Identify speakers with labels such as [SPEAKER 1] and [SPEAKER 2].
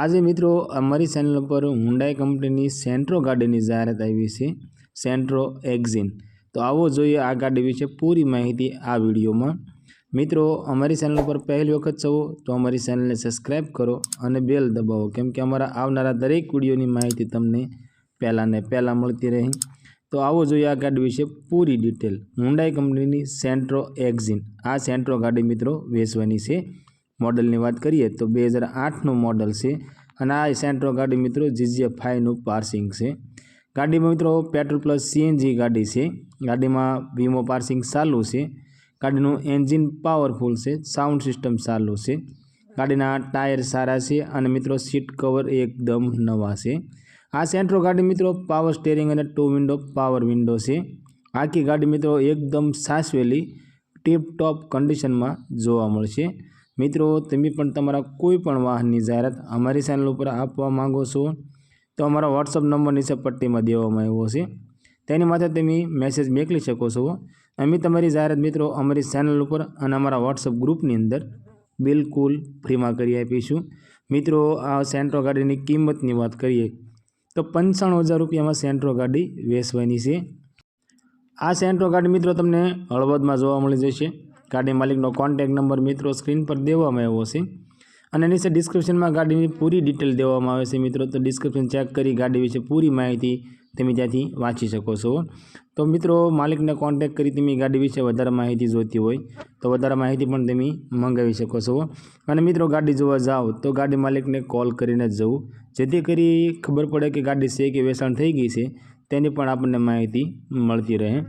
[SPEAKER 1] આજે મિત્રો અમારી ચેનલ પર હુન્ડાઈ કંપનીની સેન્ટ્રો ગાડીની જાહેરાત આવી છે સેન્ટ્રો એક્ઝિન તો આવો જોઈએ આ ગાડી વિશે પૂરી માહિતી આ વિડીયોમાં. મિત્રો, અમારી ચેનલ પર પહેલી વખત છો તો અમારી ચેનલને સબસ્ક્રાઈબ કરો અને બેલ દબાવો, કેમ કે અમારા આવનારા દરેક વિડીયોની માહિતી તમને પહેલાં ને પહેલાં મળતી રહે. તો આવો જોઈએ આ ગાડી વિશે પૂરી ડિટેલ હુન્ડાઈ કંપનીની સેન્ટ્રો એક્ઝિન આ સેન્ટ્રો ગાડી મિત્રો વેચવાની છે. મોડલની વાત કરીએ તો બે હજાર આઠનું મોડલ છે અને આ સેન્ટ્રો ગાડી મિત્રો જીજીએ ફાઈવનું પાર્સિંગ છે. ગાડીમાં મિત્રો પેટ્રોલ પ્લસ સીએનજી ગાડી છે. ગાડીમાં વીમો પાર્સિંગ ચાલુ છે. ગાડીનું એન્જિન પાવરફુલ છે, સાઉન્ડ સિસ્ટમ ચાલુ છે. ગાડીના ટાયર સારા છે અને મિત્રો સીટ કવર એકદમ નવા છે. આ સેન્ટ્રો ગાડી મિત્રો પાવર સ્ટેરિંગ અને ટુ વિન્ડો પાવર વિન્ડો છે. આખી ગાડી મિત્રો એકદમ સાસવેલી ટીપ ટોપ કન્ડિશનમાં જોવા મળશે. મિત્રો, તમે પણ તમારા કોઈ પણ વાહનની જાહેરાત અમારી ચેનલ ઉપર આપવા માંગો છો, તો અમારા વોટ્સઅપ નંબર નીચે પટ્ટીમાં દેવામાં આવ્યો છે. તેની માટે તમે મેસેજ મોકલી શકો છો. અમે તમારી જાહેરાત મિત્રો અમારી ચેનલ ઉપર અને અમારા વોટ્સઅપ ગ્રુપની અંદર બિલકુલ ફ્રીમાં કરી આપીશું. મિત્રો, આ સેન્ટ્રો ગાડીની કિંમતની વાત કરીએ, તો પંચાણું હજાર રૂપિયામાં સેન્ટ્રો ગાડી વેચવાની છે. આ સેન્ટ્રો ગાડી મિત્રો તમને હળવદમાં જોવા મળી જશે. ગાડી માલિકનો કોન્ટેક નંબર મિત્રો સ્ક્રીન પર દેવામાં આવ્યો છે. અને નીચે ડિસ્ક્રિપ્શનમાં ગાડીની પૂરી ડિટેલ દેવામાં આવે છે મિત્રો. તો ડિસ્ક્રિપ્શન ચેક કરી ગાડી વિશે પૂરી માહિતી તમે ત્યાંથી વાંચી શકો છો. તો મિત્રો, માલિકને કોન્ટેક કરી તમે ગાડી વિશે વધારે માહિતી જોઈતી હોય, તો વધારે માહિતી પણ તમે મંગાવી શકો છો. અને મિત્રો, ગાડી જોવા જાઓ તો ગાડી માલિકને કોલ કરીને જ જવું. જેથી કરી ખબર પડે કે ગાડી છે કે વેચાણ થઈ ગઈ છે, તેની પણ આપણને માહિતી મળતી રહે.